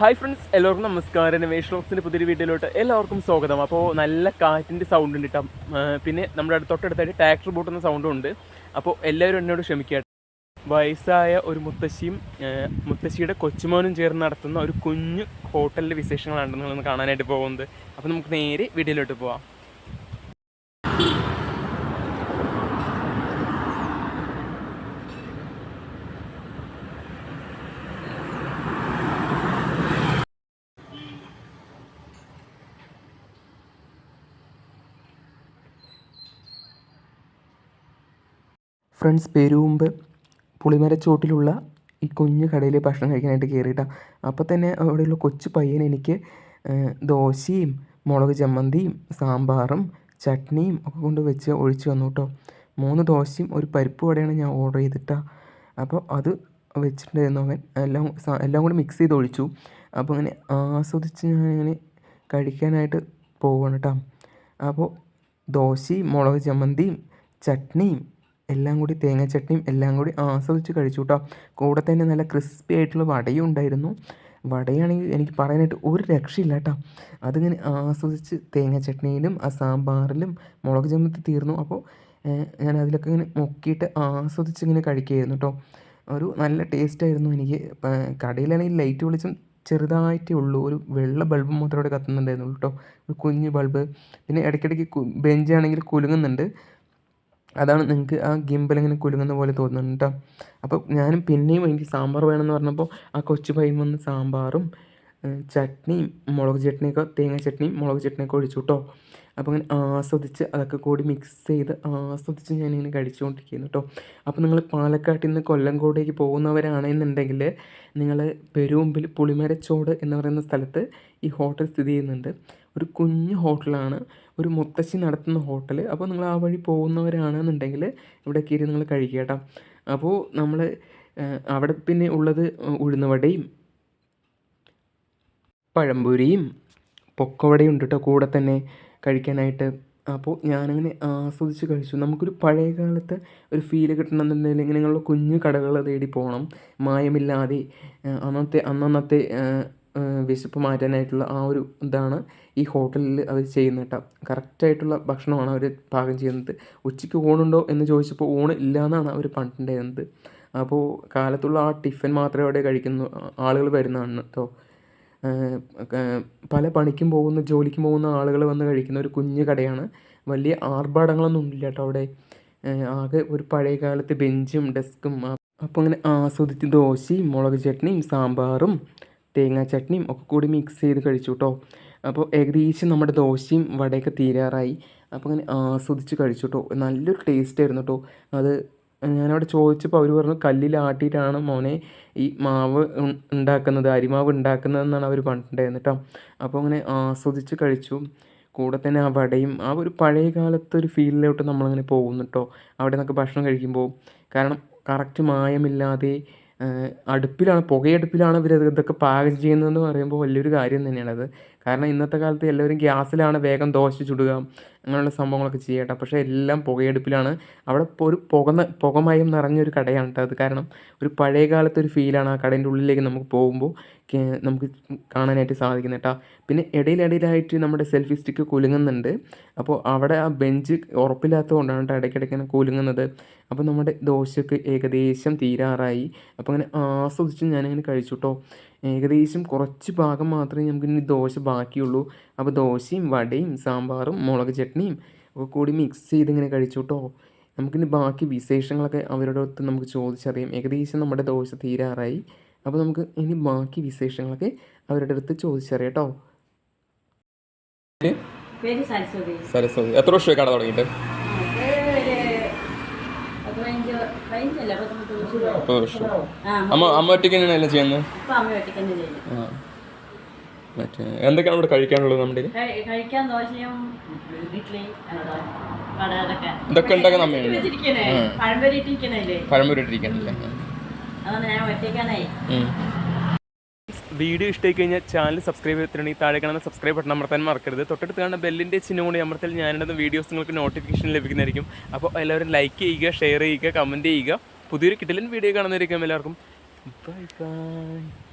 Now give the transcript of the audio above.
Hi friends എല്ലാവർക്കും നമസ്കാരം. രമേഷ് ലോക്സിന്റെ പുതിയൊരു വീഡിയോയിലോട്ട് എല്ലാവർക്കും സ്വാഗതം. അപ്പോൾ നല്ല കാറ്റിന്റെ സൗണ്ട് ഉണ്ട് കേട്ടോ. പിന്നെ നമ്മുടെ തൊട്ടടുത്തായിട്ട് ട്രാക്ടർ ബോട്ടുന്ന സൗണ്ടും ഉണ്ട്. അപ്പോൾ എല്ലാവരും എന്നോട് ക്ഷമിക്കട്ടെ. വയസ്സായ ഒരു മുത്തശ്ശിയും മുത്തശ്ശിയുടെ കൊച്ചുമോനും ചേർന്ന് നടത്തുന്ന ഒരു കുഞ്ഞു ഹോട്ടലിന്റെ വിശേഷങ്ങളാണ് നിങ്ങളൊന്ന് കാണാനായിട്ട് പോകുന്നത്. അപ്പോൾ നമുക്ക് നേരെ വീഡിയോയിലോട്ട് പോവാം. ഫ്രണ്ട്സ് പെരുമ്പ് പുളിമരച്ചോട്ടിലുള്ള ഈ കുഞ്ഞു കടയിൽ ഭക്ഷണം കഴിക്കാനായിട്ട് കയറിയിട്ടാണ് അപ്പോൾ തന്നെ അവിടെയുള്ള കൊച്ചു പയ്യൻ എനിക്ക് ദോശയും മുളക് ചമ്മന്തിയും സാമ്പാറും ചട്നിയും ഒക്കെ കൊണ്ട് വെച്ച് ഒഴിച്ച് വന്നു കേട്ടോ. മൂന്ന് ദോശയും ഒരു പരിപ്പ് വടയാണ് ഞാൻ ഓർഡർ ചെയ്തിട്ടാ. അപ്പോൾ അത് വെച്ചിട്ടുണ്ടായിരുന്നു അവൻ. എല്ലാം എല്ലാം കൂടി മിക്സ് ചെയ്ത് ഒഴിച്ചു. അപ്പോൾ അങ്ങനെ ആസ്വദിച്ച് ഞാൻ ഇങ്ങനെ കഴിക്കാനായിട്ട് പോവാണ് കേട്ടോ. അപ്പോൾ ദോശയും മുളക് ചമ്മന്തിയും ചട്നിയും എല്ലാം കൂടി തേങ്ങ ചട്നിയും എല്ലാം കൂടി ആസ്വദിച്ച് കഴിച്ചു കേട്ടോ കൂടെ തന്നെ നല്ല ക്രിസ്പി ആയിട്ടുള്ള വടയും ഉണ്ടായിരുന്നു. വടയാണെങ്കിൽ എനിക്ക് പറയാനായിട്ട് ഒരു രക്ഷയില്ല കേട്ടോ. അതിങ്ങനെ ആസ്വദിച്ച് തേങ്ങ ചട്നിയിലും ആ സാമ്പാറിലും മുളക് ചമ്മത്തി തീർന്നു. അപ്പോൾ ഞാൻ അതിലൊക്കെ ഇങ്ങനെ മുക്കിയിട്ട് ആസ്വദിച്ച് ഇങ്ങനെ കഴിക്കുകയായിരുന്നു കേട്ടോ. ഒരു നല്ല ടേസ്റ്റായിരുന്നു എനിക്ക്. കടയിലാണെങ്കിൽ ലൈറ്റ് വെളിച്ചം ചെറുതായിട്ടേ ഉള്ളൂ. ഒരു വെള്ള ബൾബ് മാത്രമേ അവിടെ കത്തുന്നുണ്ടായിരുന്നുള്ളൂ കേട്ടോ. ഒരു കുഞ്ഞ് ബൾബ്. പിന്നെ ഇടയ്ക്കിടയ്ക്ക് ബെഞ്ചാണെങ്കിൽ കുലുങ്ങുന്നുണ്ട്. അതാണ് നിങ്ങൾക്ക് ആ ഗിംബൽ ഇങ്ങനെ കുലുങ്ങുന്ന പോലെ തോന്നുന്നുണ്ട് കേട്ടോ അപ്പോൾ ഞാനും പിന്നെയും എനിക്ക് സാമ്പാർ വേണമെന്ന് പറഞ്ഞപ്പോൾ ആ കൊച്ചു പയ്യൻ വന്ന് സാമ്പാറും ചട്നിയും മുളക് ചട്നിയൊക്കെ തേങ്ങ ചട്നിയും മുളക് ചട്നിയൊക്കെ ഒഴിച്ചു കേട്ടോ അപ്പോൾ അങ്ങനെ ആസ്വദിച്ച് അതൊക്കെ കൂടി മിക്സ് ചെയ്ത് ആസ്വദിച്ച് ഞാനിങ്ങനെ കഴിച്ചുകൊണ്ടിരിക്കുന്നു കേട്ടോ അപ്പോൾ നിങ്ങൾ പാലക്കാട്ടിൽ നിന്ന് കൊല്ലംകോടേക്ക് പോകുന്നവരാണെന്നുണ്ടെങ്കിൽ നിങ്ങൾ പെരുമ്പിൽ പുളിമരച്ചോട് എന്ന് പറയുന്ന സ്ഥലത്ത് ഈ ഹോട്ടൽ സ്ഥിതി ചെയ്യുന്നുണ്ട്. ഒരു കുഞ്ഞു ഹോട്ടലാണ്. ഒരു മുത്തശ്ശി നടത്തുന്ന ഹോട്ടൽ. അപ്പോൾ നിങ്ങൾ ആ വഴി പോകുന്നവരാണെന്നുണ്ടെങ്കിൽ ഇവിടെ കയറി നിങ്ങൾ കഴിക്കുക കേട്ടോ അപ്പോൾ നമ്മൾ അവിടെ പിന്നെ ഉള്ളത് ഉഴുന്നുവടയും പഴംപൊരിയും പൊക്കവടയും ഉണ്ട് കേട്ടോ കൂടെ തന്നെ. കഴിക്കാനായിട്ട്. അപ്പോൾ ഞാനങ്ങനെ ആസ്വദിച്ച് കഴിച്ചു. നമുക്കൊരു പഴയ കാലത്തെ ഒരു ഫീൽ കിട്ടണമെന്നുണ്ടെങ്കിൽ ഇങ്ങനെയുള്ള കുഞ്ഞു കടകൾ തേടി പോകണം മായമില്ലാതെ അന്നത്തെ അന്നന്നത്തെ വിശപ്പ് മാറ്റാനായിട്ടുള്ള ആ ഒരു ഇതാണ് ഈ ഹോട്ടലിൽ അവർ ചെയ്യുന്നത് കേട്ടോ. കറക്റ്റായിട്ടുള്ള ഭക്ഷണമാണ് അവർ പാകം ചെയ്യുന്നത്. ഉച്ചയ്ക്ക് ഊണുണ്ടോ എന്ന് ചോദിച്ചപ്പോൾ ഊണ് ഇല്ല എന്നാണ് അവർ പറഞ്ഞിട്ടുണ്ടായിരുന്നത്. അപ്പോൾ കാലത്തുള്ള ആ ടിഫിൻ മാത്രമേ അവിടെ കഴിക്കുന്നു. ആളുകൾ വരുന്നതാണ് കേട്ടോ. പല പണിക്കും പോകുന്ന ജോലിക്കും പോകുന്ന ആളുകൾ വന്ന് കഴിക്കുന്ന ഒരു കുഞ്ഞു കടയാണ്. വലിയ ആർഭാടങ്ങളൊന്നും ഇല്ല കേട്ടോ അവിടെ. ആകെ ഒരു പഴയ കാലത്തെ ബെഞ്ചും ഡെസ്കും അപ്പോൾ അങ്ങനെ ആസ്വദിച്ച് ദോശയും മുളക് ചട്നിയും സാമ്പാറും തേങ്ങാ ചട്നിയും ഒക്കെ കൂടി മിക്സ് ചെയ്ത് കഴിച്ചു കേട്ടോ. അപ്പോൾ ഏകദേശം നമ്മുടെ ദോശയും വടയൊക്കെ തീരാറായി. അപ്പോൾ അങ്ങനെ ആസ്വദിച്ച് കഴിച്ചു കേട്ടോ. നല്ലൊരു ടേസ്റ്റ് ആയിരുന്നു കേട്ടോ. അത് ഞാനവിടെ ചോദിച്ചപ്പോൾ അവർ പറഞ്ഞു കല്ലിലാട്ടിയിട്ടാണ് മോനെ ഈ മാവ് ഉണ്ടാക്കുന്നത് അരിമാവ് ഉണ്ടാക്കുന്നതെന്നാണ് അവർ പറഞ്ഞിട്ടുണ്ടായിരുന്നത് കേട്ടോ അപ്പോൾ അങ്ങനെ ആസ്വദിച്ച് കഴിച്ചു. കൂടെ തന്നെ ആ വടയും ആ ഒരു പഴയ കാലത്തെ ഒരു ഫീലിലോട്ട് നമ്മളങ്ങനെ പോകുന്നു കേട്ടോ അവിടെ നിന്നൊക്കെ ഭക്ഷണം കഴിക്കുമ്പോൾ കാരണം കറക്റ്റ് മായമില്ലാതെ അടുപ്പിലാണ് പുകയടുപ്പിലാണ് ഇവർ ഇതൊക്കെ പാകം ചെയ്യുന്നതെന്ന് പറയുമ്പോൾ വലിയൊരു കാര്യം തന്നെയാണത്. കാരണം ഇന്നത്തെ കാലത്ത് എല്ലാവരും ഗ്യാസിലാണ് വേഗം ദോശ ചുടുക അങ്ങനെയുള്ള സംഭവങ്ങളൊക്കെ ചെയ്യട്ടെ. പക്ഷേ എല്ലാം പുകയെടുപ്പിലാണ്. അവിടെ ഒരു പുക പുകമയം നിറഞ്ഞൊരു കടയാണ് കേട്ടോ അത്. കാരണം ഒരു പഴയ കാലത്തെ ഒരു ഫീലാണ് ആ കടേന്റെ ഉള്ളിലേക്ക് നമുക്ക് പോകുമ്പോൾ നമുക്ക് കാണാനായിട്ട് സാധിക്കുന്നത് കേട്ടോ. പിന്നെ ഇടയിലിടയിലായിട്ട് നമ്മുടെ സെൽഫി സ്റ്റിക്ക് കുലുങ്ങുന്നുണ്ട്. അപ്പോൾ അവിടെ ആ ബെഞ്ച് ഉറപ്പില്ലാത്തത് കൊണ്ടാണ് കേട്ടോ ഇടയ്ക്കിടയ്ക്ക് ഇങ്ങനെ കുലുങ്ങുന്നത്. അപ്പോൾ നമ്മുടെ ദോശയൊക്കെ ഏകദേശം തീരാറായി. അപ്പോൾ അങ്ങനെ ആസ്വദിച്ച് ഞാനിങ്ങനെ കഴിച്ചു കേട്ടോ. ഏകദേശം കുറച്ച് ഭാഗം മാത്രമേ നമുക്ക് ഇനി ദോശ ബാക്കിയുള്ളൂ. അപ്പോൾ ദോശയും വടയും സാമ്പാറും മുളക് ചട്നിയും ഒക്കെ കൂടി മിക്സ് ചെയ്ത് ഇങ്ങനെ കഴിച്ചു കേട്ടോ നമുക്കിനി ബാക്കി വിശേഷങ്ങളൊക്കെ അവരുടെ അടുത്ത് നമുക്ക് ചോദിച്ചറിയാം. ഏകദേശം നമ്മുടെ ദോശ തീരാറായി. അപ്പോൾ നമുക്ക് ഇനി ബാക്കി വിശേഷങ്ങളൊക്കെ അവരുടെ അടുത്ത് ചോദിച്ചറിയാം കേട്ടോ സരസ്വതി. എത്ര വർഷമായി കട തുടങ്ങിയിട്ട് അത് ഒരു പതിനഞ്ച് പതിനഞ്ചല്ല പത്തൊമ്പത് വർഷം മുപ്പത് വർഷം. അമ്മ അമ്മ ഒറ്റയ്ക്ക് തന്നെയാണ് എല്ലാം ചെയ്യുന്നത്? അമ്മ ഒറ്റയ്ക്കന്നെ ആ. മറ്റേ എന്തൊക്കെയാണ് ഇവിടെ കഴിക്കാനുള്ളത് നമ്മുടെ കഴിക്കാൻ ദോശയും ഇഡ്ഡലി ഇതൊക്കെ ഉണ്ടാക്കുന്ന അമ്മയാണ്. പഴംപൊരി ഇട്ടിരിക്കണല്ലേ പഴംപൊരി ഇട്ടിരിക്കണല്ലേ? അതാണ് ഞാൻ ഒറ്റയ്ക്കാണേ. വീഡിയോ ഇഷ്ടമായി കഴിഞ്ഞാൽ ചാനൽ സബ്സ്ക്രൈബ് ചെയ്തിട്ടുണ്ടെങ്കിൽ താഴെ കാണുന്ന സബ്സ്ക്രൈബ് ബട്ടൺ അമർത്താൻ മറക്കരുത്. തൊട്ടടുത്ത് കാണുന്ന ബെല്ലിന്റെ ചിഹ്നം കൂടി അമർത്താൽ ഞാനിടുന്ന വീഡിയോസ് നിങ്ങൾക്ക് നോട്ടിഫിക്കേഷൻ ലഭിക്കുന്നതായിരിക്കും. അപ്പോൾ എല്ലാവരും ലൈക്ക് ചെയ്യുക ഷെയർ ചെയ്യുക കമന്റ് ചെയ്യുക. പുതിയൊരു കിട്ടലിൻ വീഡിയോ കാണുന്നതായിരിക്കും എല്ലാവർക്കും. Bye bye